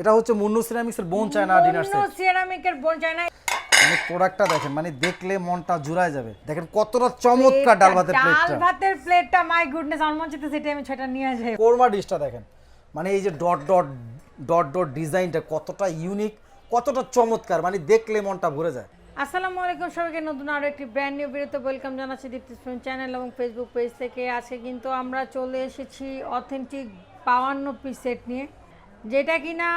এটা হচ্ছে Munnu সিরামিক্সের bone china dinner set Munnu সিরামিকের bone china. মানে প্রোডাক্টটা দেখেন মানে দেখলে মনটা জুড়ায় যাবে। দেখেন কতটা চমৎকার ডাল ভাতের প্লেটটা ডাল ভাতের প্লেটটা মাই গুডনেস আমার মনে সেটা আমি ছয়টা নিয়ে আসি কোরমা ডিশটা দেখেন। মানে এই যে ডট ডট ডট ডট ডিজাইনটা কতটা ইউনিক কতটা চমৎকার মানে দেখলে মনটা ভরে যায়। আসসালামু আলাইকুম সবাইকে নতুন আরও একটি ব্র্যান্ড নিউ ভিডিওতে ওয়েলকাম জানাচ্ছি দীপ্তি চ্যানেল এবং ফেসবুক পেজ থেকে। আজকে কিন্তু আমরা চলে এসেছি অথেন্টিক বাউান্ন পিস সেট নিয়ে। যেটা কিনা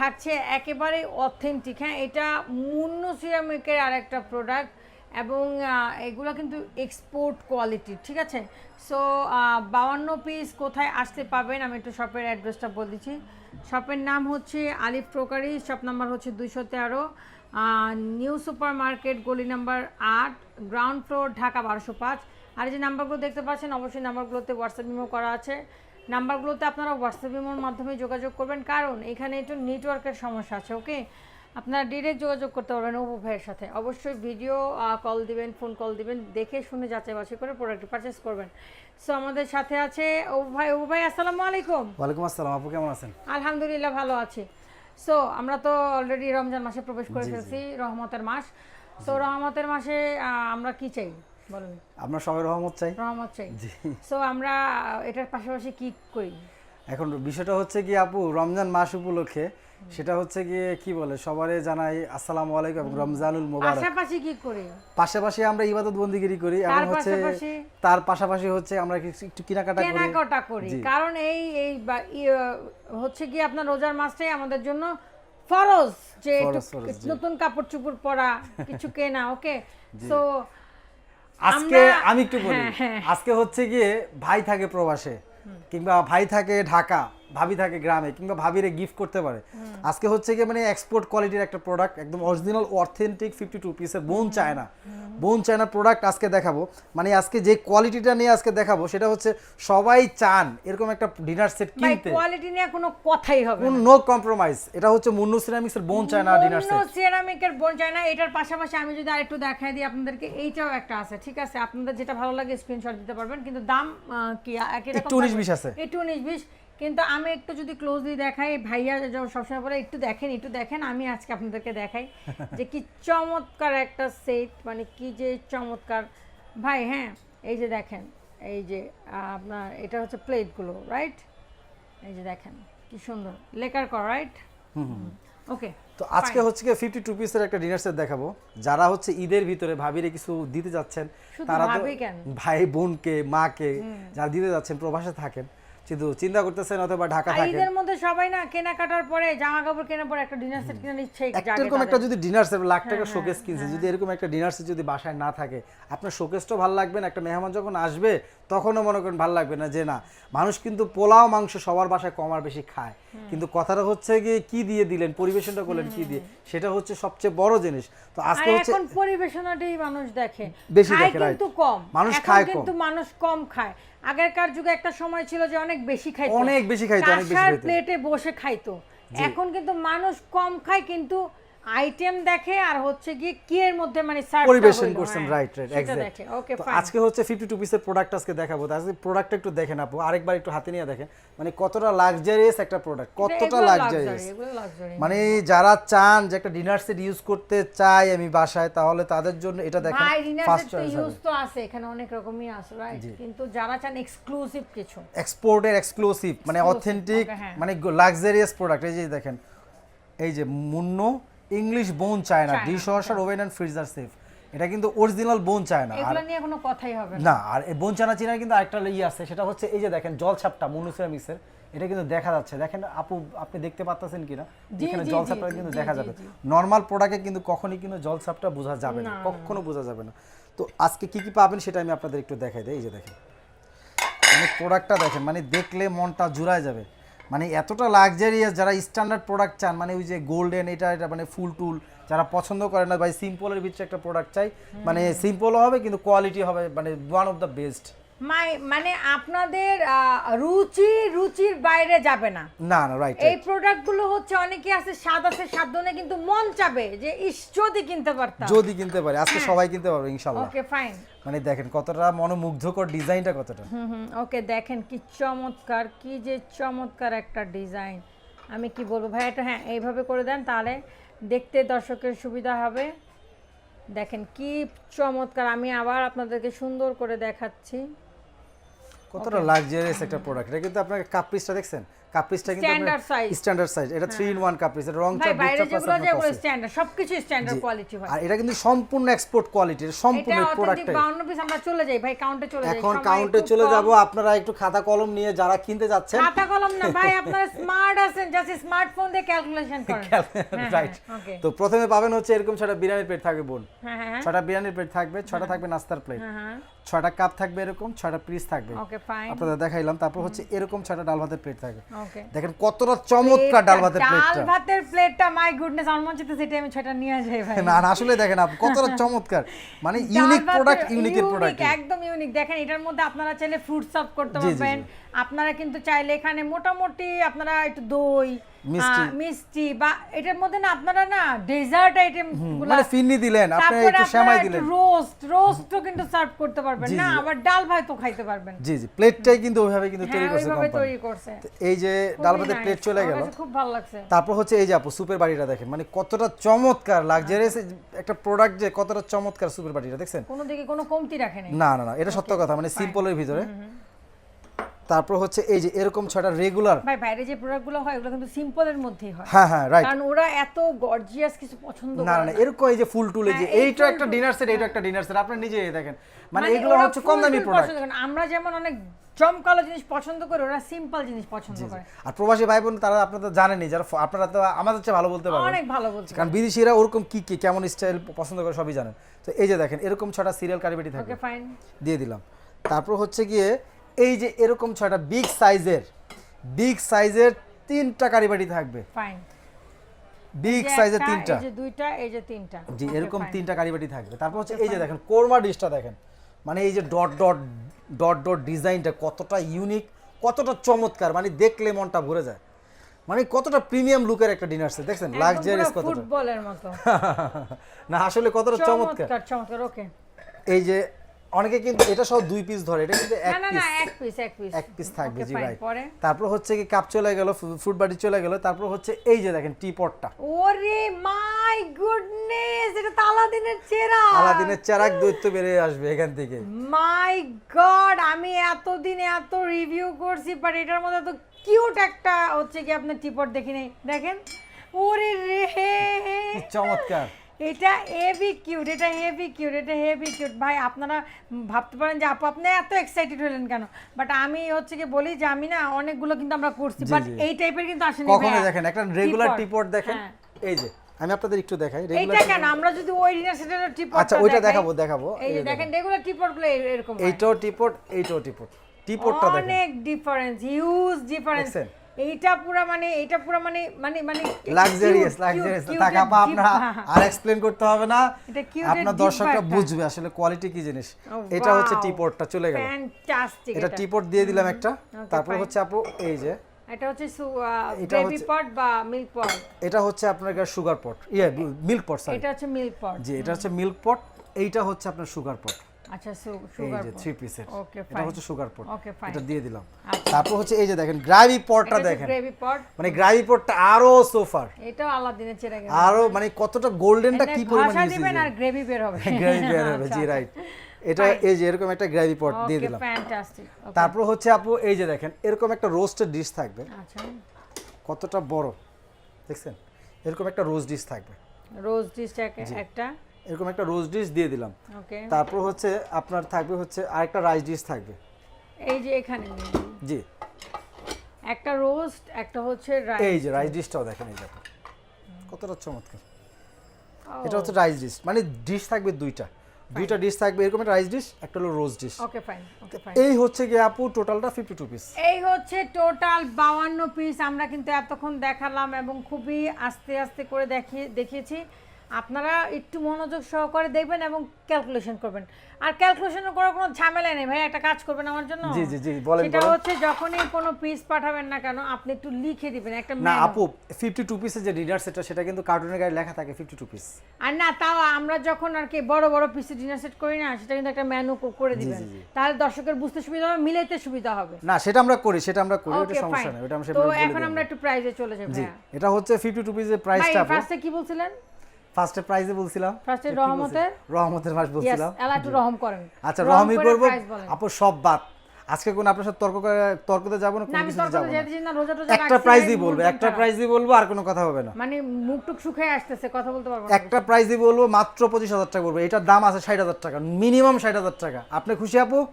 থাকছে একেবারে অথেন্টিক হ্যাঁ এটা মুন্নু সিরামিকের আর একটা প্রোডাক্ট এবং এগুলো কিন্তু এক্সপোর্ট কোয়ালিটি ঠিক আছে? সো বাউান্ন পিস কোথায় আসতে পাবেন? আমি একটু শপের অ্যাড্রেসটা বলে দিচ্ছি। শপের নাম হচ্ছে আলিফ প্রকারি শপ নাম্বার হচ্ছে দুইশো তেরো নিউ সুপার মার্কেট গলি নাম্বার আট গ্রাউন্ড ফ্লোর ঢাকা বারোশো পাঁচ। আর যে নাম্বারগুলো দেখতে পাচ্ছেন, অবশ্যই নাম্বারগুলোতে হোয়াটসঅ্যাপ ইমো করা আছে। নাম্বারগুলোতে আপনারা হোয়াটসঅ্যাপ ইমোর মাধ্যমে যোগাযোগ করবেন। কারণ এখানে একটু নেটওয়ার্কের সমস্যা আছে ওকে আপনারা ডিরেক্ট যোগাযোগ করতে পারবেন অপু ভাইয়ের সাথে। অবশ্যই ভিডিও কল দিবেন ফোন কল দিবেন দেখে শুনে যাচাই বাছাই করে প্রোডাক্ট পারচেস করবেন। সো আমাদের সাথে আছে অপু ভাই। অপু ভাই আসসালামু আলাইকুম। ওয়ালাইকুম আসসালাম আপু কেমন আছেন? আলহামদুলিল্লাহ ভালো আছি। সো আমরা তো অলরেডি রমজান মাসে প্রবেশ করে ফেলছি রহমতের মাস। তো রহমতের মাসে আমরা কি চাই? আপনার সবাই রহমত চাই। রহমত চাই। সো আমরা এটার পাশাপাশি কি করি? এখন বিষয়টা হচ্ছে কি আপু রমজান মাস উপলক্ষে সেটা হচ্ছে গিয়ে কি বলে সবারই জানাই আসসালামু আলাইকুম এবং রমজানুল মোবারক। পাশাপাশি কি করি? পাশাপাশি আমরা ইবাদত বন্দিগিরি করি এবং হচ্ছে তার পাশাপাশি হচ্ছে আমরা একটু কেনাকাটা করি। কেনাকাটা করি। কারণ এই এই হচ্ছে কি আপনার রোজার মাসটাই আমাদের জন্য ফরজ যে। নতুন কাপড় চুপড় পরা কিছু কেনা ওকে সো আজকে আমি একটু বলি হ্যাঁ, হ্যাঁ। আজকে হচ্ছে গিয়ে ভাই থাকে প্রবাসে কিংবা ভাই থাকে ঢাকা ভাবি থাকে গ্রামে কিংবা ভাবিরে গিফট করতে পারে। আজকে হচ্ছে গিয়ে মানে এক্সপোর্ট কোয়ালিটির একটা প্রোডাক্ট একদম অরিজিনাল অথেন্টিক ফিফটি টু পিসের bone china bone china product আজকে দেখাবো। মানে আজকে যে কোয়ালিটিটা নিয়ে আজকে দেখাবো সেটা হচ্ছে সবাই চান এরকম একটা ডিনার সেট কিনতে। কোয়ালিটি নিয়ে কোনো কথাই হবে কোন নো। কম্প্রোমাইজ এটা হচ্ছে Munnu সিরামিক্সের bone china dinner set Munnu সিরামিকের bone চায় না এটার পাশাপাশি আমি যদি আরেকটু দেখাই দিই আপনাদেরকে এইটাও একটা আছে ঠিক আছে? আপনাদের যেটা ভালো লাগে স্ক্রিনশট দিতে পারবেন কিন্তু দাম কি একই রকম 19 20 আছে। একটু উনিশ বিশ। কিন্তু আমি একটু যদি ক্লোজলি দেখাই ভাইয়া যখন সবসময় বলে একটু দেখেন একটু দেখেন আমি আজকে আপনাদেরকে দেখাই যে কি চমৎকার একটা সেট মানে কি যে চমৎকার। ভাই হ্যাঁ এই যে দেখেন এই যে আপনার এটা হচ্ছে প্লেটগুলো রাইট এই যে দেখেন কি সুন্দর লেকার কর রাইট ওকে তো আজকে হচ্ছে কি ফিফটি টু পিসের একটা ডিনার সেট দেখাবো। যারা হচ্ছে ঈদের ভিতরে ভাবিরে কিছু দিতে যাচ্ছেন তারা তো? ভাই বোনকে মাকে যারা দিতে যাচ্ছেন প্রবাসে থাকেন কিন্তু চিন্তা করতেছেন অথবা ঢাকা থাকেন ঈদের মধ্যে সবাই না কেনাকাটার পরে জামা কাপড় কেনার পরে একটা ডিনার সেট কিনে নিচ্ছে একটা এরকম একটা যদি ডিনার সেট লাখ হ্যাঁ, টাকা শোকেস কিনছে যদি এরকম একটা ডিনার সেট যদি বাসায় না থাকে আপনার শোকেসটাও ভালো লাগবে না একটা মেহমান যখন আসবে তখনও মনে করেন ভালো লাগবে না যে না মানুষ কিন্তু পোলাও মাংস সবার বাসায় কম আর বেশি খায়। কিন্তু কথাটা হচ্ছে গিয়ে কি দিয়ে দিলেন পরিবেশনটা করলেন কি দিয়ে সেটা হচ্ছে সবচেয়ে বড় জিনিস। তো আজকে হচ্ছে এখন পরিবেশনাটাই মানুষ দেখে বেশি দেখে, কিন্তু কম মানুষ খায় কিন্তু মানুষ কম খায়। আগেরকার যুগে একটা সময় ছিল যে অনেক বেশি খাইতো। অনেক বেশি খাইতো, অনেক বেশি প্লেটে বসে খাইতো। এখন কিন্তু মানুষ কম খায় কিন্তু আইটেম দেখে আর হচ্ছে গিয়ে কি এর মধ্যে মানে পরিবেশন করছেন রাইট রাইট দেখে ওকে আজকে হচ্ছে 52 পিসের প্রোডাক্ট আজকে দেখাবো। আজকে প্রোডাক্টটা একটু দেখেন আপু আরেকবার একটু হাতে নিয়ে দেখেন। মানে কতটা লাক্সারিয়াস একটা প্রোডাক্ট কতটা লাক্সারিয়াস মানে যারা চান যে একটা ডিনার সেট ইউজ করতে চাই আমি বাসায় তাহলে তাদের জন্য এটা দেখেন ফার্স্ট চয়েস ইউজ তো আছে এখানে অনেক রকমই আছে রাইট কিন্তু যারা চান এক্সক্লুসিভ কিছু। এক্সপোর্টের এক্সক্লুসিভ মানে অথেন্টিক হ্যাঁ। মানে লাক্সারিয়াস প্রোডাক্ট এই যে দেখেন এই যে Munnu English bone china China, dishwasher oven and freezer safe. এটা কিন্তু অরিজিনাল বোন চায়না আর এগুলো নিয়ে কোনো কথাই হবে না। না আর এই বঞ্চানা চিনার কিন্তু আরেকটা ই আছে সেটা হচ্ছে এই যে দেখেন জল ছাপটা মনুসিরামিক্সের এটা কিন্তু দেখা যাচ্ছে। দেখেন আপু আপনি দেখতে পাচ্ছেন কিনা? এখানে জল ছাপটা কিন্তু দেখা যাবে। নর্মাল প্রোডাক্টে কিন্তু কখনই কিন্তু জল ছাপটা বোঝা যাবে না কখনো বোঝা যাবে না। তো আজকে কি কি পাবেন সেটা আমি আপনাদের একটু দেখাই দিই এই যে দেখেন। মানে প্রোডাক্টটা দেখেন মানে দেখলে মনটা জুড়ায় যাবে। মানে এতটা লাক্সারিয়াস যারা স্ট্যান্ডার্ড প্রোডাক্ট চান মানে ওই যে গোল্ডেন এটা এটা মানে ফুল টুল যারা পছন্দ করে না, ভাই সিম্পলের ভিতরে একটা প্রোডাক্ট চাই। মানে সিম্পলও হবে, কিন্তু কোয়ালিটি হবে মানে ওয়ান অফ দ্য বেস্ট মানে আপনাদের রুচি রুচির বাইরে যাবে না। না না রাইট এই প্রোডাক্টগুলো হচ্ছে অনেকে আছে স্বাদ আছে সাধ্য নেই কিন্তু মন চাবে যে ইস যদি কিনতে পারতাম। যদি কিনতে পারে আজকে সবাই কিনতে পারবে ইনশাল্লাহ ওকে ফাইন মানে দেখেন কতটা মনোমুগ্ধকর ডিজাইনটা কতটা। হুম হুম ওকে দেখেন কি চমৎকার কি যে চমৎকার একটা ডিজাইন আমি কি বলব ভাই এটা হ্যাঁ এইভাবে করে দেন তাহলে দেখতে দর্শকের সুবিধা হবে। দেখেন কি চমৎকার আমি আবার আপনাদেরকে সুন্দর করে দেখাচ্ছি। কতটা লাক্সারিয়াস একটা প্রোডাক্ট এটা কিন্তু আপনাকে কাপ পিসটা দেখছেন? কাপ পিসটা কিন্তু size. হ্যাঁ। স্ট্যান্ডার্ড সাইজ এটা 3 ইন 1 কাপ এটা রং চাপ বাইরে যেগুলো যেগুলো স্ট্যান্ডার্ড সবকিছু স্ট্যান্ডার্ড কোয়ালিটি ভাই আর এটা কিন্তু সম্পূর্ণ এক্সপোর্ট কোয়ালিটির সম্পূর্ণ অথেন্টিক প্রোডাক্টটাই 52 পিস আমরা চলে যাই ভাই কাউন্টে চলে যাই। এখন কাউন্টে চলে যাব আপনারা একটু খাতা কলম নিয়ে যারা কিনতে যাচ্ছেন। খাতা কলম না ভাই আপনারা স্মার্ট আছেন জাস্ট স্মার্টফোন দিয়ে ক্যালকুলেশন করেন। হ্যাঁ, রাইট তো প্রথমে পাবেন হচ্ছে এরকম ছটা বিরিয়ানির প্লেট থাকবে বোন। হ্যাঁ হ্যাঁ ছটা বিরিয়ানির প্লেট থাকবে ছটা থাকবে নাস্তার প্লেট হ্যাঁ হ্যাঁ। ছটা কাপ থাকবে এরকম ছটা পিস থাকবে। আপনাদের দেখাইলাম। তারপর হচ্ছে এরকম ছটা ডাল ভাতের প্লেট থাকবে। দেখেন কতটা চমৎকার ডাল ভাতের ডাল ভাতের প্লেটটা মাই গুডনেস আমার মনে হচ্ছে সেটা আমি ছটা নিয়ে যাই ভাই না না আসলে দেখেন আপনি কতটা চমৎকার। মানে ইউনিক প্রোডাক্ট ইউনিক প্রোডাক্ট একদম ইউনিক দেখেন এটার মধ্যে আপনারা চাইলে ফ্রুট সার্ভ করতে পারবেন। আপনারা কিন্তু চাইলে এখানে মোটামুটি আপনারা একটু দই মিষ্টি। বা এটার মধ্যে না আপনারা না ডেজার্ট আইটেম মানে দিলেন আপনি একটু সেমাই দিলেন। রোস্ট রোস্টও কিন্তু সার্ভ করতে পারবেন না আবার ডাল ভাই তো খাইতে পারবেন। জি জি প্লেটটাই কিন্তু ওইভাবে কিন্তু তৈরি হ্যাঁ করছে ওইভাবে তৈরি করছে। এই যে ডাল ভাতের প্লেট চলে গেল। খুব ভালো লাগছে। তারপর হচ্ছে এই যে আপু সুপের বাড়িটা দেখেন মানে কতটা চমৎকার লাক্সারিয়াস একটা প্রোডাক্ট যে কতটা চমৎকার সুপের বাড়িটা দেখছেন? কোনো দিকে কোনো কমতি রাখেনি না না না এটা সত্য কথা মানে সিম্পলের ভিতরে। তারপর হচ্ছে এই যে এরকম ছটা রেগুলার ভাই বাইরে যে প্রোডাক্টগুলো হয় ওগুলো কিন্তু সিম্পলের মধ্যেই হয়। হ্যাঁ হ্যাঁ রাইট কারণ ওরা এত গর্জিয়াস কিছু পছন্দ না না এরকম এই যে ফুল টুল এই যে হ্যাঁ, এইটা একটা ডিনার সেট এইটা একটা ডিনার সেট আপনি নিজে দেখেন। মানে এগুলো হচ্ছে কম দামি প্রোডাক্ট আমরা যেমন অনেক জমকালো জিনিস পছন্দ করি ওরা সিম্পল জিনিস পছন্দ করে। আর প্রবাসী ভাই বোন তারা আপনারা তো জানেনই যারা আপনারা তো আমাদের চেয়ে ভালো বলতে পারবেন। অনেক ভালো বলছে কারণ বিদেশিরা ওরকম কি কি কেমন স্টাইল পছন্দ করে সবই জানেন। তো এই যে দেখেন এরকম ছটা সিরিয়াল কারিবেটি থাকে। ওকে ফাইন দিয়ে দিলাম। তারপর হচ্ছে গিয়ে এই যে এরকম ছটা বিগ সাইজের বিগ সাইজের তিনটা কারিবাটি থাকবে। ফাইন বিগ সাইজের তিনটা। এই যে দুইটা এই যে তিনটা। জি এরকম. তিনটা কারিবাটি থাকবে। তারপর হচ্ছে এই যে দেখেন কোরমা ডিশটা দেখেন। মানে এই যে ডট ডট ডট ডট ডিজাইনটা কতটা ইউনিক কতটা চমৎকার। মানে দেখলে মনটা ভরে যায়। মানে কতটা প্রিমিয়াম লুকের একটা ডিনার সেট দেখছেন? লাক্সারিয়াস কতটা। ফুটবলের মতো। না আসলে কতটা চমৎকার চমৎকার। চমৎকার ওকে এই যে অনেকে কিন্তু এটা সহ দুই পিস ধরে এটা কিন্তু এক না না পিস না এক পিস এক পিস এক পিস থাকবে জি ভাই তারপর হচ্ছে কি কাপ চলে গেল ফুড বাটি চলে গেল তারপর হচ্ছে এই যে দেখেন টি পটটা ওরে মাই গুডনেস এটা তো আলাদিনের চেরা আলাদিনের চারাক দৈত্য বেরিয়ে আসবে এখান থেকে। মাই গড আমি এতদিন এত রিভিউ করছি বাট এটার মধ্যে তো কিউট একটা হচ্ছে কি আপনার টিপট দেখি নাই। দেখেন? ওরে রে চমৎকার। এটা হেভি কিউট এটা হেভি কিউট এটা হেভি কিউট ভাই আপনারা ভাবতে পারেন যে আপু আপনি এত এক্সাইটেড হলেন কেন? বাট আমি হচ্ছে কি বলি যে আমি না অনেকগুলো কিন্তু আমরা করছি বাট এই টাইপের কিন্তু আসেনি কখনো দেখেন একটা রেগুলার টিপট দেখেন। হ্যাঁ। এই যে আমি আপনাদের একটু দেখাই রেগুলার কেন? আমরা যদি ওই ডিনার সেটের টিপট আচ্ছা, ওইটা দেখাবো, দেখাবো। এই যে দেখেন রেগুলার টিপটগুলো এরকম। এইটাও টিপট এইটাও টিপট টিপটটা দেখেন। অনেক ডিফারেন্স হিউজ ডিফারেন্স? এইটা পুরা মানে এইটা পুরা মানে মানে মানে লাক্সারিয়াস লাক্সারিয়াস টাকা পা আপনারা আর এক্সপ্লেন করতে হবে না। এটা আপনার দর্শকরা বুঝবে আসলে কোয়ালিটি কি জিনিস। এটা হচ্ছে টিপটটা চলে গেল। ফ্যান্টাস্টিক এটা টিপট দিয়ে দিলাম একটা। তারপর হচ্ছে আপু এই যে। এটা হচ্ছে বেবি পট বা মিল্ক পট এটা হচ্ছে আপনার সুগার পট ইয়ে মিল্ক পট সরি এটা হচ্ছে মিল্ক পট জি এটা হচ্ছে মিল্ক পট এইটা হচ্ছে আপনার সুগার পট আচ্ছা এই যে থ্রি পিসের এটা হচ্ছে সুগার পট এটা দিয়ে দিলাম। আচ্ছা। তারপর হচ্ছে এই যে দেখেন গ্রাভি পটটা দেখেন। গ্রেভি পট মানে গ্রাভি পটটা আরও সোফার এটাও আলাদিনের চেরা গেল। আরও মানে কতটা গোল্ডেনটা কি পরিমাণ ইউজ দিবেন আর গ্রেভি বের হবে। গ্রাভি বের হবে জি রাইট এটা এই যে এরকম একটা গ্রাভি পট দিয়ে দিলাম। ফ্যান্টাস্টিক তারপর হচ্ছে আপু এই যে দেখেন এরকম একটা রোস্টেড ডিশ থাকবে। আচ্ছা। কতটা বড় দেখছেন? এরকম একটা রোস্ট ডিশ থাকবে। রোজ ডিশ একটা এরকম একটা রোস্ট ডিশ দিয়ে দিলাম। ওকে তারপর হচ্ছে আপনার থাকবে হচ্ছে আরেকটা রাইস ডিশ থাকবে। এই যে এখানে জি। একটা রোস্ট একটা হচ্ছে রাইস এই যে রাইস ডিশটাও দেখেন এই দেখো কতটা চমৎকার। এটা হচ্ছে রাইস ডিশ মানে ডিশ থাকবে দুইটা। দুইটা ডিশ থাকবে এরকম একটা রাইস ডিশ একটা হলো roast dish okay fine okay fine এই হচ্ছে কি আপু টোটালটা ফিফটি টু পিস এই হচ্ছে টোটাল বাউান্ন পিস আমরা কিন্তু এতক্ষণ দেখালাম এবং খুবই আস্তে আস্তে করে দেখিয়ে দেখিয়েছি। আপনারা একটু মনোযোগ সহকারে দেখবেন এবং ক্যালকুলেশন করবেন। আর ক্যালকুলেশন করার কোনো ঝামেলা নেই ভাই একটা কাজ করবেন আমার জন্য? জি, জি, জি, বলেন, সেটা হচ্ছে যখনই কোনো পিস পাঠাবেন না কেন আপনি একটু লিখে দিবেন একটা না আপু ফিফটি টু পিসের যে ডিনার সেটটা সেটা কিন্তু কার্টুনের গায়ে লেখা থাকে ফিফটি টু পিস আর না তাও আমরা যখন আর কি বড় বড় পিসে ডিনার সেট করি না সেটা কিন্তু একটা মেনু করে দিবেন। তাহলে দর্শকের বুঝতে সুবিধা হবে মিলাইতে সুবিধা হবে। না সেটা আমরা করি সেটা আমরা করি ওটা সমস্যা নেই ওটা আমরা তো এখন আমরা একটু প্রাইজে চলে ভাইয়া। এটা হচ্ছে ফিফটি টু পিসের ভাই প্রাইসটা আপু। ফার্স্টে কি বলছিলেন? ফার্স্টে প্রাইসে বলছিলাম। ফার্স্টে রহমতের? রহমতের মাস বলছিলাম। এলা একটু রহম করেন। আচ্ছা রহমই করে করব। আপু সব বাদ। আজকে কোন আপনার সাথে তর্ক করে- তর্কতে যাব না? কোনো কিছু যাব না। একটা প্রাইজই বলব একটা প্রাইজই বলব আর কোনো কথা হবে না। মানে মুখ টুক শুকায় আসতেছে কথা বলতে পারব না। একটা প্রাইজই বলব মাত্র পঁচিশ হাজার টাকা বলব। এটার দাম আছে ষাট হাজার টাকা মিনিমাম ষাট হাজার টাকা। আপনি খুশি আপু?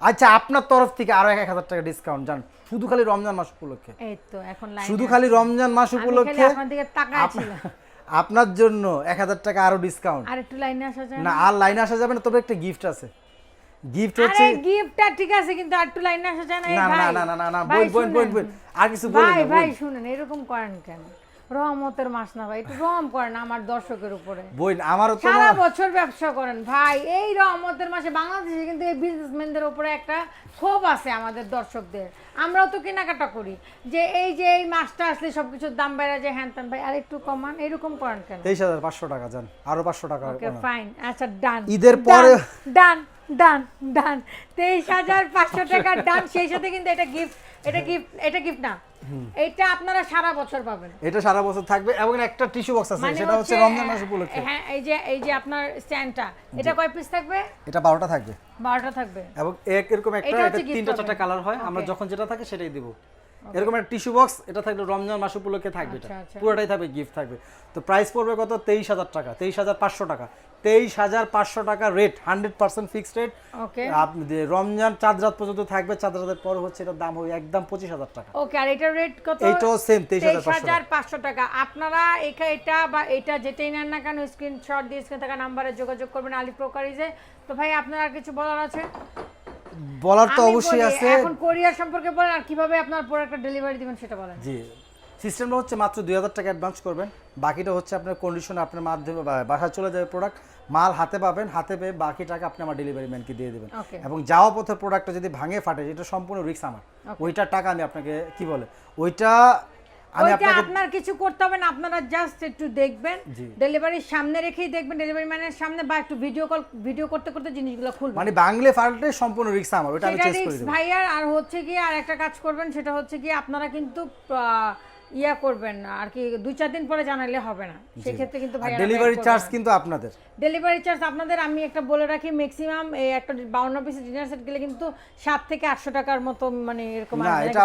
আচ্ছা আপনার তরফ থেকে আরও এক হাজার টাকা ডিসকাউন্ট জান। শুধু খালি রমজান মাস উপলক্ষে। এই তো এখন লাইন শুধু খালি রমজান মাস উপলক্ষে আপনার দিকে তাকায় আপ- ছিলাম। আপনার জন্য এক হাজার টাকা আরও ডিসকাউন্ট আর একটু লাইনে আসা যাবে না আর লাইনে আসা যাবে না তবে একটা গিফট আছে। গিফট হচ্ছে আরে গিফটটা ঠিক আছে কিন্তু আর একটু লাইনে আসা যায় না? না না না না না বল বই বই বই আর কিছু বলেন ভাই ভাই শুনেন এরকম করেন কেন? রহমতের মাস না ভাই একটু রহম করেন আমার দর্শকের উপরে। বই আমারও তো সারা বছর ব্যবসা করেন। ভাই এই রহমতের মাসে বাংলাদেশে কিন্তু এই বিজনেসম্যানদের উপরে একটা ক্ষোভ আছে আমাদের দর্শকদের। আমরাও তো কেনাকাটা করি। যে এই যে এই মাসটা আসলে সবকিছুর দাম বেড়ে যায় হ্যান ত্যান ভাই আর একটু কমান এরকম করেন কেন? তেইশ হাজার পাঁচশো টাকা যান আরও পাঁচশো টাকা ওকে ফাইন আচ্ছা ডান ঈদের পরে- ডান ডান ডান তেইশ হাজার পাঁচশো টাকা ডান সেই সাথে কিন্তু এটা গিফট এটা গিফট এটা গিফট না। এটা আপনারা সারা বছর পাবেন। এটা সারা বছর থাকবে এবং একটা টিস্যু বক্স আছে মানে সেটা হচ্ছে রমজান মাস উপলক্ষে। হ্যাঁ এই যে এই যে আপনার স্ট্যান্ডটা এটা কয় পিস থাকবে? এটা বারোটা থাকবে। বারোটা থাকবে। এবং এক এরকম একটা এটা তিনটা চারটা কালার হয় আমরা যখন যেটা থাকে সেটাই দিব। এরকম একটা টিস্যু বক্স এটা থাকলে রমজান মাস উপলক্ষে থাকবে এটা। আচ্ছা, আচ্ছা। পুরোটাই থাকবে গিফট থাকবে। তো প্রাইস পড়বে কত? তেইশ হাজার টাকা তেইশ হাজার পাঁচশো টাকা। তেইশ হাজার পাঁচশো টাকা rate hundred percent fixed rate আপনি রমজান চাঁদ রাত পর্যন্ত থাকবে চাঁদ রাতের পর হচ্ছে এটার দাম হবে একদম পঁচিশ হাজার টাকা। ওকে আর এটার রেট কত? এইটাও সেম তেইশ হাজার পাঁচশো টাকা। আপনারা এখা এটা বা এটা যেটাই নেন না কেন স্ক্রিনশট দিয়ে স্ক্রিন থাকা নাম্বারে যোগাযোগ করবেন আলি প্রকারিজে তো ভাই আপনার আর কিছু বলার আছে? বলার তো অবশ্যই আছে। এখন কোরিয়ার সম্পর্কে বলেন আর কীভাবে আপনার প্রোডাক্টটা ডেলিভারি দিবেন সেটা বলেন। জি সিস্টেমটা হচ্ছে মাত্র দুই হাজার টাকা অ্যাডভান্স করবেন। বাকিটা হচ্ছে আপনার কন্ডিশনে আপনার মাধ্যমে বা- বাসায় চলে যাবে প্রোডাক্ট মাল হাতে পাবেন হাতে পেয়ে বাকি টাকা আপনি আমার ডেলিভারি ম্যানকে দিয়ে দেবেন। এবং যাওয়া পথে প্রোডাক্টটা যদি ভাঙে ফাটে এটা সম্পূর্ণ রিক্স আমার ওইটার টাকা আমি আপনাকে কি বলে ওইটা আমি আপনাকে আপনার কিছু করতে হবে না আপনারা জাস্ট একটু দেখবেন। ডেলিভারির সামনে রেখেই দেখবেন ডেলিভারি ম্যানের সামনে বা একটু ভিডিও কল ভিডিও করতে করতে জিনিসগুলো খুলবেন। মানে বাংলে ফাটলে সম্পূর্ণ রিস্ক আমার ওইটা আমি চেঞ্জ করে দেবো। ভাইয়ার আর হচ্ছে কি আর একটা কাজ করবেন সেটা হচ্ছে কি আপনারা কিন্তু ইয়া করবেন না। আর কি দুই চার দিন পরে জানালে হবে না। সেক্ষেত্রে কিন্তু ভাই ডেলিভারি চার্জ কিন্তু আপনাদের। ডেলিভারি চার্জ আপনাদের আমি একটা বলে রাখি ম্যাক্সিমাম এই একটা বাউন্ন পিসের ডিনার সেট গেলে কিন্তু সাত থেকে আটশো টাকার মতো মানে এরকম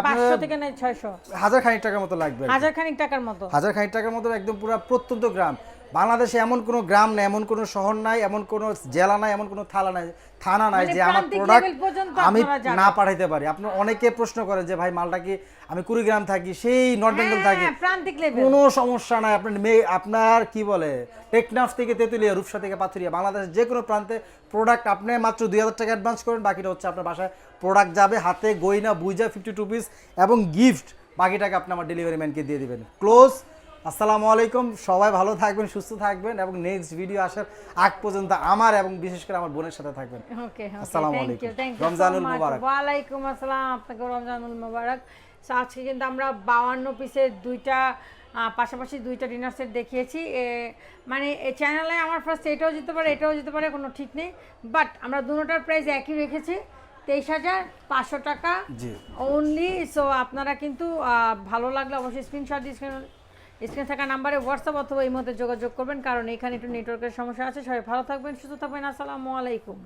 পাঁচশো থেকে ছয়শো। হাজার খানিক টাকার মতো লাগবে হাজার খানিক টাকার মতো। হাজার খানিক টাকার মতো একদম পুরো প্রত্যন্ত গ্রাম। বাংলাদেশে এমন কোনো গ্রাম নাই এমন কোনো শহর নাই এমন কোনো জেলা নাই এমন কোনো থানা নাই থানা নাই মানে যে আমার প্রোডাক্ট আমি না পাঠাইতে পারি। আপনার অনেকে প্রশ্ন করে যে ভাই মালটা কি আমি কুড়িগ্রাম থাকি সেই নর্থ বেঙ্গল থাকি? হ্যাঁ, প্রান্তিক লেভেল কোনো সমস্যা নাই। আপনার মেয়ে আপনার কি বলে টেকনাফ থেকে তেঁতুলিয়া রূপসা থেকে পাথুরিয়া বাংলাদেশের যে কোনো প্রান্তে প্রোডাক্ট আপনি মাত্র দুই হাজার টাকা অ্যাডভান্স করেন বাকিটা হচ্ছে আপনার বাসায় প্রোডাক্ট যাবে হাতে গইনা বুঝা ফিফটি টু পিস এবং গিফট বাকি টাকা আপনি আমার ডেলিভারি ম্যানকে দিয়ে দেবেন। ক্লোজ আসসালামু আলাইকুম। সবাই ভালো থাকবেন সুস্থ থাকবেন এবং নেক্সট ভিডিও আসার আগ পর্যন্ত আমার এবং বিশেষ করে আমার বোনের সাথে থাকবেন। ওকে আসসালামু আলাইকুম। রমজানুল মোবারক। ওয়ালাইকুম আসসালাম আপনাকে রমজানুল মোবারক। আজকে কিন্তু আমরা বাউান্ন পিসের দুইটা পাশাপাশি দুইটা ডিনার সেট দেখিয়েছি। মানে এই চ্যানেলে আমার ফার্স্ট এটাও যেতে পারে এটাও যেতে পারে কোনো ঠিক নেই। বাট আমরা দুটোটার প্রাইস একই রেখেছি তেইশ হাজার পাঁচশো টাকা অনলি সো আপনারা কিন্তু ভালো লাগলে অবশ্যই স্ক্রিনশট দিয়ে স্ক্রিনে থাকা নাম্বারে হোয়াটসঅ্যাপ অথবা এই মধ্যে যোগাযোগ করবেন, কারণ এখানে একটু নেটওয়ার্কের সমস্যা আছে। সবাই ভালো থাকবেন, সুস্থ থাকবেন। আসসালামু আলাইকুম।